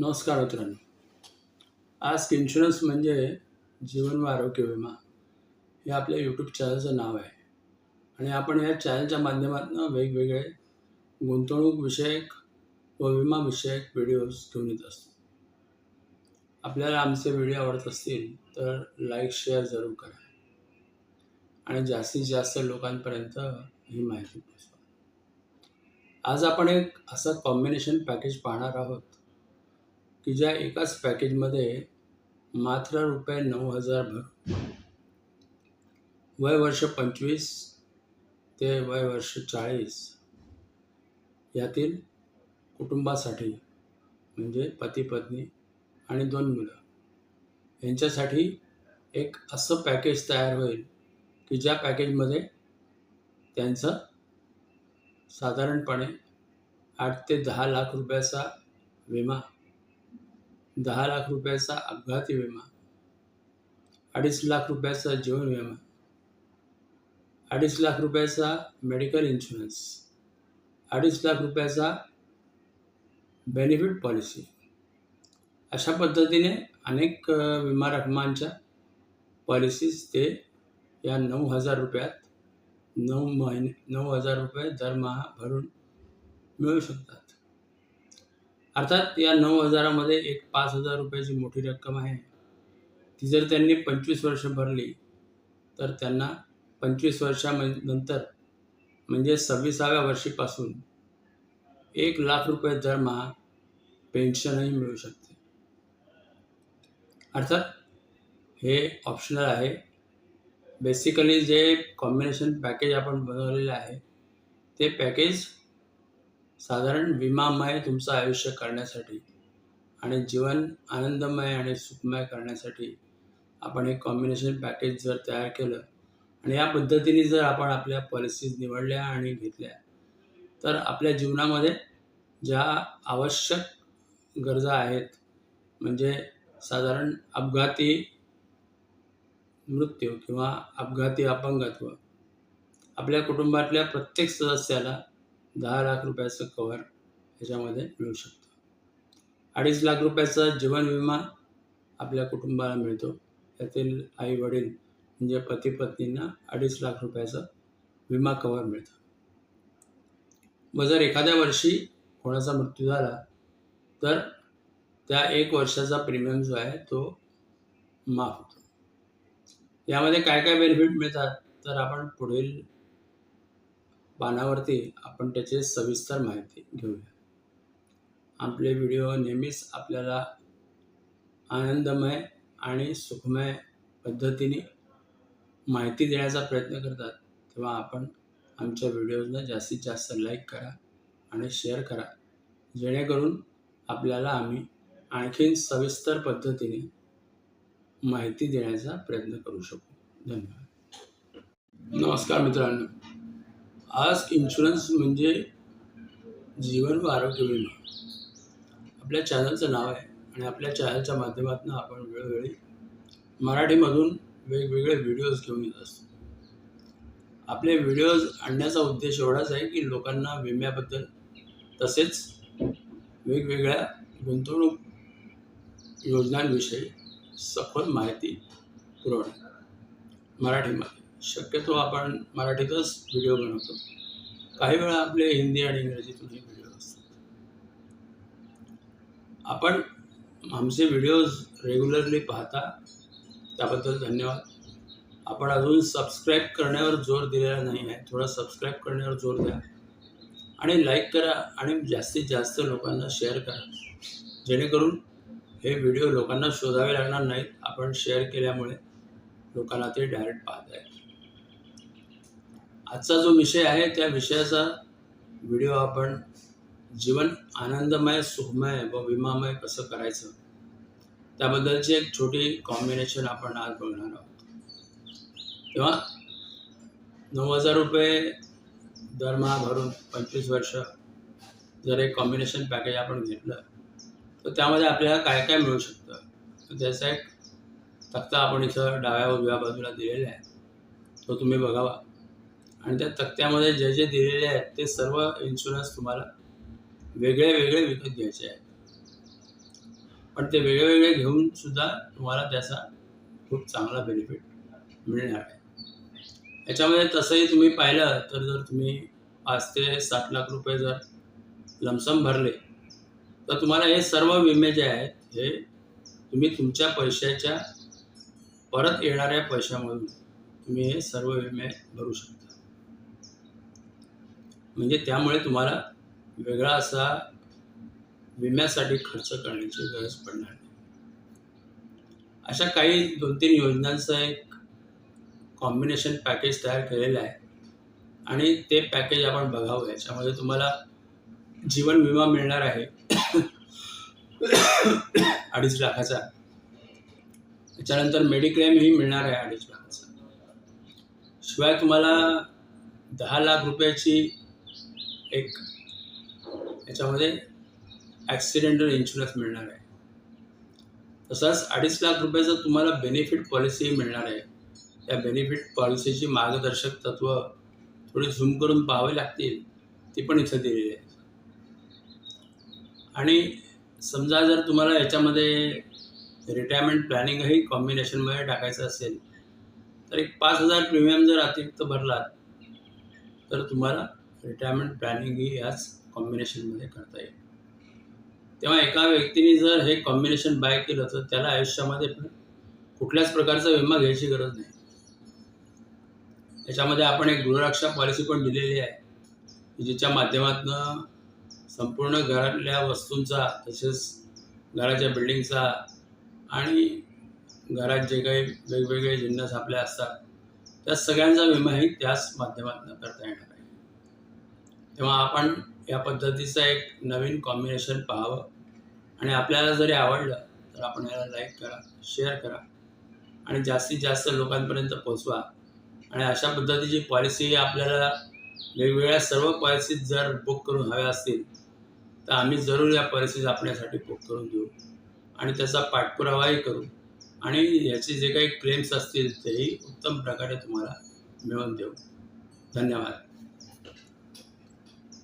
नमस्कार मित्रांनो. आज इन्शुरन्स म्हणजे जीवन व आरोग्य विमा हे आपल्या यूट्यूब चॅनलचं नाव आहे. आणि आपण या चॅनलच्या माध्यमातून वेगवेगळे गुंतवणूक विषयक व विमाविषयक व्हिडिओज घेऊन येत असतो. आपल्याला आमचे व्हिडिओ आवडत असतील तर लाईक शेअर जरूर करा. आणि जास्तीत जास्त लोकांपर्यंत ही माहिती पोचवा आज आपण एक असं कॉम्बिनेशन पॅकेज पाहणार आहोत की ज्या एकाच पॅकेजमध्ये मात्र रुपये नऊ हजार भर. वय वर्ष पंचवीस ते वय वर्ष चाळीस यातील कुटुंबासाठी म्हणजे पती पत्नी आणि दोन मुलं यांच्यासाठी एक असं पॅकेज तयार होईल की ज्या पॅकेजमध्ये त्यांचं साधारणपणे आठ ते दहा लाख रुपयाचा विमा दहा लाख रुपयाचा अपघाती विमा. अडीच लाख रुपयाचा जीवन विमा. अडीच लाख रुपयाचा मेडिकल इन्शुरन्स. अडीच लाख रुपयाचा बेनिफिट पॉलिसी. अशा पद्धतीने अनेक विमा रकमांच्या पॉलिसीज ते या नऊ हजार रुपयात नऊ महिने नऊ हजार रुपये दरमहा भरून मिळू शकतात. अर्थात या नऊ हजारामध्ये एक पाच हजार रुपयाची मोठी रक्कम आहे. ती जर त्यांनी पंचवीस वर्ष भरली तर त्यांना पंचवीस वर्षानंतर म्हणजे सव्वीसाव्या वर्षीपासून एक लाख रुपये दरमहा पेन्शनही मिळू शकते. अर्थात हे ऑप्शनल आहे. बेसिकली जे कॉम्बिनेशन पॅकेज आपण बनवलेलं आहे ते पॅकेज साधारण विमामय तुमचं आयुष्य करण्यासाठी आणि जीवन आनंदमय आणि सुखमय करण्यासाठी आपण एक कॉम्बिनेशन पॅकेज जर तयार केलं आणि या पद्धतीने जर आपण आपल्या पॉलिसीज निवडल्या आणि घेतल्या तर आपल्या जीवनामध्ये ज्या आवश्यक गरजा आहेत म्हणजे साधारण अपघाती मृत्यू किंवा अपघाती अपंगत्व आपल्या कुटुंबातल्या प्रत्येक सदस्याला दहा लाख रुपयाचं कवर ह्याच्यामध्ये मिळू शकतं. अडीच लाख रुपयाचा जीवन विमा आपल्या कुटुंबाला मिळतो. त्यातील आई वडील म्हणजे पती पत्नींना अडीच लाख रुपयाचा विमा कवर मिळतं. मग जर एखाद्या वर्षी कोणाचा मृत्यू झाला तर त्या एक वर्षाचा प्रीमियम जो आहे तो माफ होतो. यामध्ये काय काय बेनिफिट मिळतात तर आपण पुढील पानावरती आपण त्याचे सविस्तर माहिती घेऊया. आपले व्हिडिओ नेहमीच आपल्याला आनंदमय आणि सुखमय पद्धतीने माहिती देण्याचा प्रयत्न करतात तेव्हा आपण आमच्या व्हिडिओजना जास्तीत जास्त लाईक करा आणि शेअर करा. जेणेकरून आपल्याला आम्ही आणखीन सविस्तर पद्धतीने माहिती देण्याचा प्रयत्न करू शकू. धन्यवाद. नमस्कार मित्रांनो. आज इन्शुरन्स म्हणजे जीवन व आरोग्य विमा. आपल्या चॅनलचं नाव आहे आणि आपल्या चॅनलच्या माध्यमातून आपण वेळोवेळी मराठीमधून वेगवेगळे व्हिडिओज घेऊन येत असतो. आपले व्हिडिओज आणण्याचा उद्देश एवढाच आहे की लोकांना विम्याबद्दल तसेच वेगवेगळ्या गुंतवणूक योजनांविषयी सखोल माहिती पुरवणे मराठीमध्ये. शक्यतो आपण मराठीतच व्हिडिओ बनवतो. काही वेळा आपले हिंदी आणि इंग्रजीतूनही व्हिडिओ असतात. आपण आमचे व्हिडिओज रेग्युलरली पाहता त्याबद्दल धन्यवाद. आपण अजून सबस्क्राईब करण्यावर जोर दिलेला नाही आहे. थोडा सबस्क्राईब करण्यावर जोर द्या. आणि लाईक करा आणि जास्तीत जास्त लोकांना शेअर करा. जेणेकरून हे व्हिडिओ लोकांना शोधावे लागणार नाहीत. आपण शेअर केल्यामुळे लोकांना ते डायरेक्ट पाहता येईल. आजचा जो विषय आहे त्या विषयाचा व्हिडिओ आपण जीवन आनंदमय सुखमय व विमामय कसं करायचं त्याबद्दलची एक छोटी कॉम्बिनेशन आपण आज बघणार आहोत. तेव्हा नऊ हजार रुपये दरमहा भरून पंचवीस वर्ष जर एक कॉम्बिनेशन पॅकेज आपण घेतलं तर त्यामध्ये आपल्याला काय काय मिळू शकतं? त्याचा एक तक्ता आपण इथं डाव्या उजव्या बाजूला दिलेला आहे. तो तुम्ही बघावा. आणि त्या तक्त्यामध्ये जे जे दिलेले आहेत ते सर्व इन्शुरन्स तुम्हाला वेगळे वेगळे विकत घ्यायचे आहेत. पण ते वेगळे वेगळे घेऊन सुद्धा तुम्हाला त्याचा खूप चांगला बेनिफिट मिळणार आहे. याच्यामध्ये तसंही तुम्ही पाहिलं तर जर तुम्ही पाच ते सात लाख रुपये जर लमसम भरले तर तुम्हाला हे सर्व विमे जे आहेत हे तुम्ही तुमच्या पैशाच्या परत येणाऱ्या पैशामधून तुम्ही हे सर्व विमे भरू शकता. म्हणजे त्यामुळे तुम्हाला वेगळा असा विम्यासाठी खर्च करण्याची गरज पडणार नाही. अशा काही दोन तीन योजनांचं एक कॉम्बिनेशन पॅकेज तयार केलेलं आहे. आणि ते पॅकेज आपण बघावं. याच्यामध्ये तुम्हाला जीवन विमा मिळणार आहे. अडीच लाखाचा. त्याच्यानंतर मेडिक्लेमही मिळणार आहे अडीच लाखाचा. शिवाय तुम्हाला दहा लाख रुपयाची एक याच्यामध्ये ॲक्सिडेंटल इन्शुरन्स मिळणार आहे. तसंच अडीच लाख रुपयाचं तुम्हाला बेनिफिट पॉलिसीही मिळणार आहे त्या बेनिफिट पॉलिसीची मार्गदर्शक तत्व थोडी झूम करून पाहावी लागतील ती पण इथं दिलेली आहे. आणि समजा जर तुम्हाला याच्यामध्ये रिटायरमेंट प्लॅनिंगही कॉम्बिनेशनमध्ये टाकायचं असेल तर एक पाच हजार प्रीमियम जर अतिरिक्त भरलात तर तुम्हाला रिटायरमेंट प्लॅनिंगही याच कॉम्बिनेशनमध्ये करता येईल. तेव्हा एका व्यक्तीने जर हे कॉम्बिनेशन बाय केलं तर त्याला आयुष्यामध्ये कुठल्याच प्रकारचा विमा घ्यायची गरज नाही. याच्यामध्ये आपण एक गृहरक्षा पॉलिसी पण दिलेली आहे जिच्या माध्यमातून संपूर्ण घरातल्या वस्तूंचा तसेच घराच्या बिल्डिंगचा आणि घरात जे काही वेगवेगळे जिन्नस आपल्या असतात त्या सगळ्यांचा विमाही त्याच माध्यमातून करता येणार आहे. तेव्हा आपण या पद्धतीचं एक नवीन कॉम्बिनेशन पाहावं. आणि आपल्याला जरी आवडलं तर आपण याला लाईक करा शेअर करा. आणि जास्तीत जास्त लोकांपर्यंत पोचवा. आणि अशा पद्धतीची पॉलिसी आपल्याला वेगवेगळ्या सर्व पॉलिसीज जर बुक करून हव्या असतील तर आम्ही जरूर या पॉलिसीज आपल्यासाठी बुक करून देऊ. आणि त्याचा पाठपुरावाही करू. आणि याचे जे काही क्लेम्स असतील तेही उत्तम प्रकारे तुम्हाला मिळवून देऊ. धन्यवाद.